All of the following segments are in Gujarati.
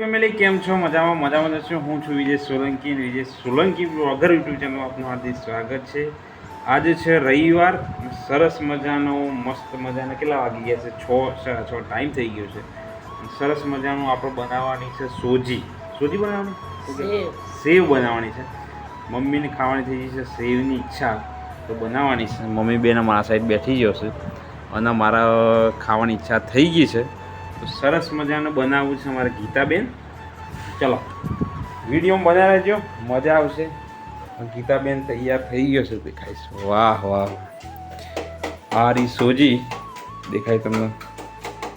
ફેમિલી કેમ છો? મજામાં મજામાં જશો હું છું વિજય સોલંકી અને વિજય સોલંકી અગર યુટ્યુબ ચેનલમાં આપનું હાર્દિક સ્વાગત છે. આજે છે રવિવાર. સરસ મજાનો મસ્ત મજાના કેટલા વાગી ગયા છે? છ સાડા છ ટાઈમ થઈ ગયો છે. સરસ મજાનું આપણે બનાવવાની છે સોજી. સોજી બનાવવાની? સેવ. સેવ બનાવવાની છે. મમ્મીને ખાવાની થઈ ગઈ છે સેવની ઈચ્છા. તો બનાવવાની છે. મમ્મી બેન મારા સાઈડ બેઠી ગયો છે. અને મારા ખાવાની ઈચ્છા થઈ ગઈ છે. તો સરસ મજાનું બનાવવું છે અમારે ગીતાબેન. ચલો વિડીયોમાં બના રહેજો. મજા આવશે. ગીતાબેન તૈયાર થઈ ગયો છે દેખાય છે. વાહ વાહ આ રી સોજી. દેખાય તમને.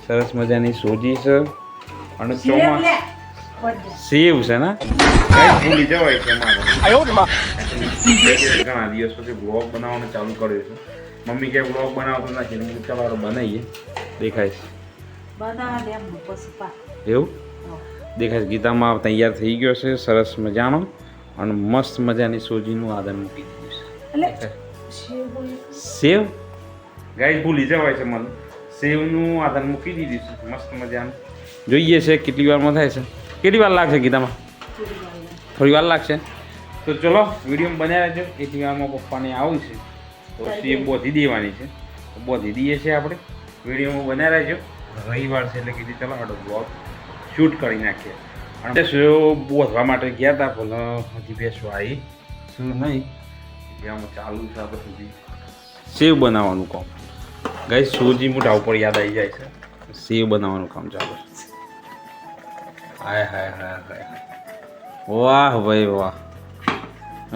સરસ મજાની સોજી છે. અને ચોમા સેવ છે ને? કઈ ભૂલી જવાય છે ઘણા દિવસ પછી બ્લોગ બનાવવાનું ચાલુ કર્યું છે. મમ્મી કે બ્લોગ બનાવતો નથી ચાલો બનાવીએ. દેખાય છે. એવું? દેખાય ગીતામાં તૈયાર થઈ ગયો છે સરસ મજાનો અને મસ્ત મજાની સોજીનું આદન મૂકી દીધું છે. સેવ ગાય ભૂલી જવાય છે મને. સેવનું આદન મૂકી દીધું છે મસ્ત મજાનું. જોઈએ છે કેટલી વારમાં થાય છે. કેટલી વાર લાગશે ગીતામાં? થોડી વાર લાગશે. તો ચલો વીડિયો બનાવી રહેજો એટલી વારમાં પપ્પાને આવું છે. તો સેવ બોધી દેવાની છે. તો બોધી દઈએ છીએ આપણે. વિડીયોમાં બનાવી રહેજો રવિવાર છે એટલે કીધું ચાલો આડો બ્લોગ શૂટ કરી નાખીએ. અને સેવ બોધવા માટે ગયા હતા પણ હજી બેસવા આવી શું નહીં. જ્યાં ચાલુ છે આપણે સુધી. સેવ બનાવવાનું કામ. ગઈ સોજી મોટા ઉપર યાદ આવી જાય છે. સેવ બનાવવાનું કામ ચાલુ હાય હાય હાય હાય. વાહ ભાઈ વાહ.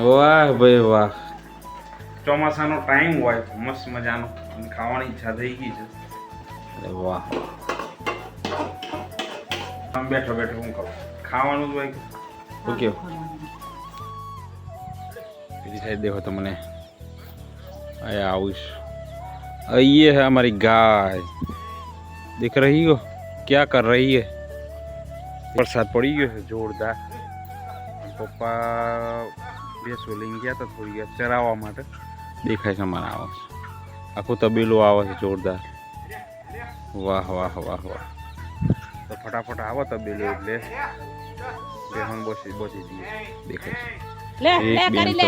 વાહ ભાઈ વાહ. ચોમાસાનો ટાઈમ હોય, મસ્ત મજાનો. ખાવાની ઈચ્છા થઈ ગઈ છે. અરે વાહ આમ બેઠો બેઠો હું કહું ખાવાનું જ હોય કે શું કેવું પેલી સાઈડ દેખો તો મને અહીંયા આવીશ ये है हमारी गाय दिख रही हो क्या कर रही है વરસાદ પડી ગયો છે જોરદાર પપ્પા બેસો લઈને ગયા હતા થોડી વાર ચરાવવા માટે દેખાય છે અમારા આવે છે આખું તબેલો આવે છે જોરદાર વાહ વાહ વાહ વાહ. તો ફટાફટ આવો તબેલો એટલે બેહન બોસી બોસી દઈએ. દેખાય લે લે કરી લે.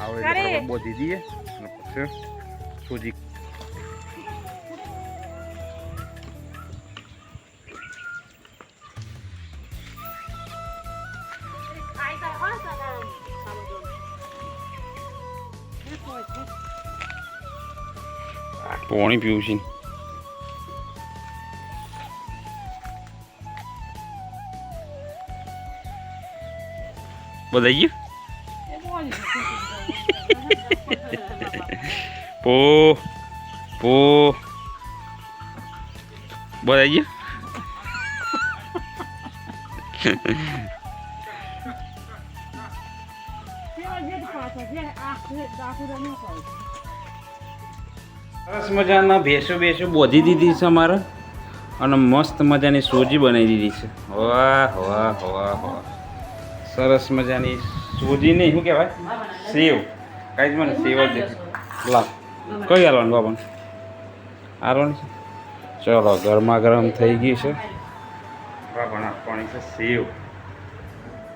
આવો એટલે બોસી દઈએ. અને પછી સૂજી. પાણી પીવું છે. બધાઈ ગયું? પો પો. બધાઈ ગયું? સરસ મજાના ભેંસો ભેસો બોધી દીધી છે અમારે. અને મસ્ત મજાની સોજી બનાવી દીધી છે. વાહ વાહ વાહ વાહ. સરસ મજાની સોજી નહીં શું કહેવાય? સેવ. કાંઈ જ મને સેવ જ દેખાય. લાવ કઈ હાલવાનું બાબા હાલવાનું છે? ચલો ગરમા ગરમ થઈ ગઈ છે. બાબા નાખવાની છે સેવ.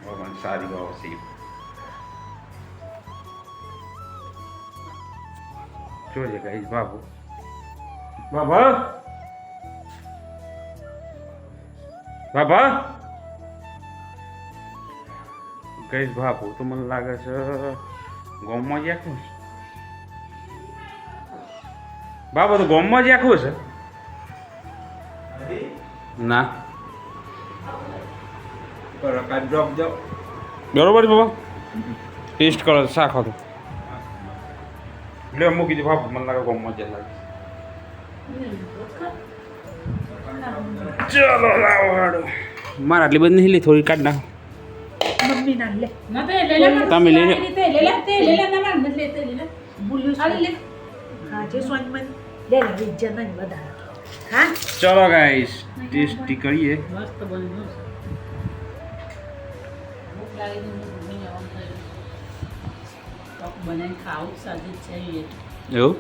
બાબા સારી બાબા સેવ. જોઈએ કહીશ બાબુ બાબા બાબા ગઈશ બાપુ તો મને લાગે છે ગોમમાં જ આખું છે. બાબા તો ગોમમાં જ આખું છે? ના. બરોબર બાબા? ટેસ્ટ કરો શાક હતું. એટલે મૂકી દે બાપુ મને લાગે ગોમમાં જ લાગે ચલો લાવો હાડો મારે આટલી બધી નહીં લી થોડી કાઢ નાખો મમ્મી ના લે તમે લઈ લો બોલ્યું છે. હા જે સોન મન લે લે વિજ્જા નહીં વધારે હા ચલો ગાઈસ ટેસ્ટી કરીએ મસ્ત બન્યું બનાવીને ખાવું સાદી છે એવું?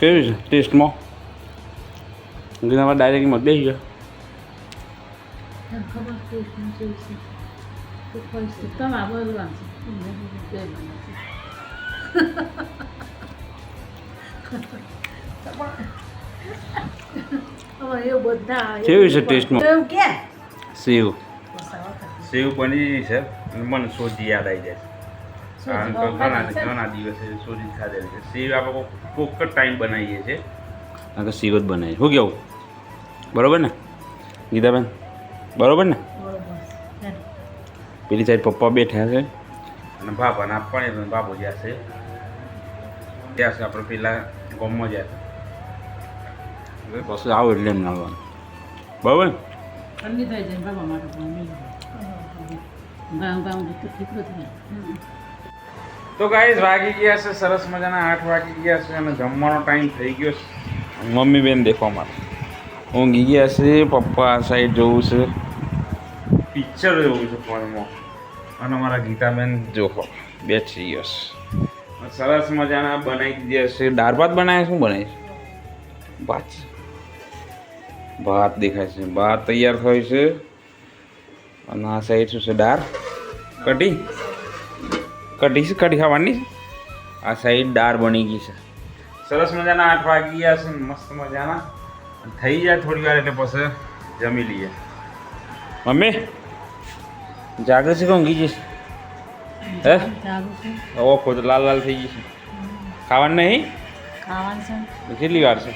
કેવું છે ટેસ્ટમાં? ગીતામાં ડાયરેક્ટ મત બેસી ગયો કેવું છે. ટેસ્ટમાં? સેવ. સેવ બની છે. મને સોજી યાદ આવી જાય. કારણ કે ઘણા ઘણા દિવસે સોજી ખાધેલી છે. સેવ આપણે કોક જ ટાઈમ બનાવીએ છીએ. કારણ કે સેવ જ બનાવીએ શું કેવું? બરોબર ને? ગીતાબેન? બરોબર ને? પેલી સાઈડ પપ્પા બેઠા છે. અને બાપાને આપવાની બાપુ જ્યાં છે ત્યાં છે આપણે પેલા ગમમાં જ્યાં છે. પછી આવો એટલે એમ આવવાનું. બરાબર ને? થઈ તો ગાઈઝ વાગી ગયા છે, સરસ મજાના આઠ વાગી ગયા છે અને જમવાનો ટાઈમ થઈ ગયો છે. મમ્મી બેન દેખવા માટે. ઊંઘી ગયા છે, પપ્પા આ સાઈડ જવું છે. પિક્ચર જોવું છે ફોનમાં અને અમારા ગીતાબેન જોખો બેઠી ગયો છે સરસ મજાના બનાવી દીધા છે. દાળ ભાત બનાવ્યા શું બનાવી ભાત. ભાત દેખાય છે. ભાત તૈયાર થયું છે. અને આ સાઈડ શું છે, દાળ? કઢી? કઢી છે કઢી ખાવાની? આ સાઈડ દાળ બની ગઈ છે. સરસ મજાના આઠ વાગી ગયા છે મસ્ત મજાના. થઈ જાય થોડી વાર એટલે પછી જમી લઈએ. મમ્મી જાગે છે કોણ ગઈ હે? ઓફો તો લાલ લાલ થઈ ગઈ છે. ખાવાનું નહીં? ખાવાનું છે. કેટલી વાર છે?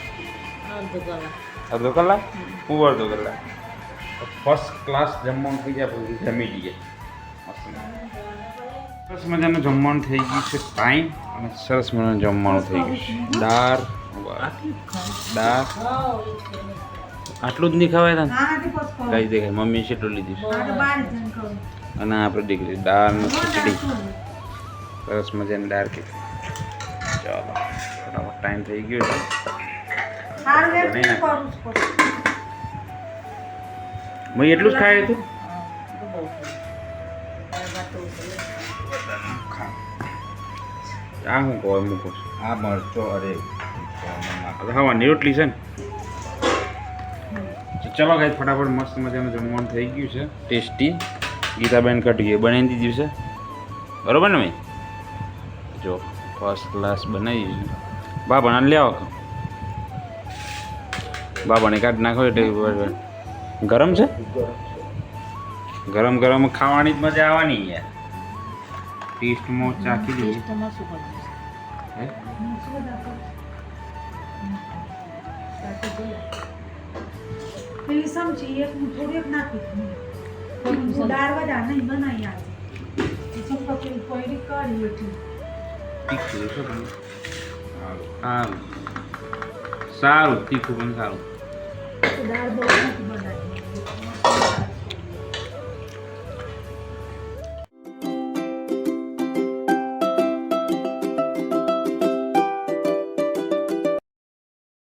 અડધો કલાક. હું અડધો કલાક. ફર્સ્ટ ક્લાસ જમવાનું થઈ જાય પછી જમી લઈએ. સરસ મજાનું જમવાનું થઈ ગયું છે ટાઈમ અને સરસ મજાનું જમવાનું થઈ ગયું છે. દાળ દાળ. આટલું જ નહીં ખવાય તને. કઈ દેખાય. મમ્મી છેટલું લીધું છે. અને આપણે દીકરી દાળ ને ખીચડી સરસ મજાની દાળ કે ચાલો ફટાફટ ટાઈમ થઈ ગયો છે. મેં એટલું જ ખાયું હતું? આ હું કહું મૂકો આ મરચો અરે હવે ખાવાની રોટલી છે ને? ચલો ગાઈ ફટાફટ મસ્ત મજાનું જમવાનું થઈ ગયું છે. ટેસ્ટી. ગીતાબેન કટકી બનાવી દીધું છે. બરાબર ને ભાઈ? જો ફર્સ્ટ ક્લાસ બનાવી દીધું બા ભણા લે આવો. બા ભણે કાઢ નાખો એટલે બરાબર. ગરમ છે? ગરમ ગરમ ખાવાની જ મજા આવવાની યાર ટેસ્ટમાં ચાખી લઈએ પેલી સમજી એક હું થોડીક નાખી. દાળ વડા નહીં બનાવી આજે. ચંપા પેલી કોયડી કરી પણ સારું. સારું તીખું પણ સારું. દાળ બહુ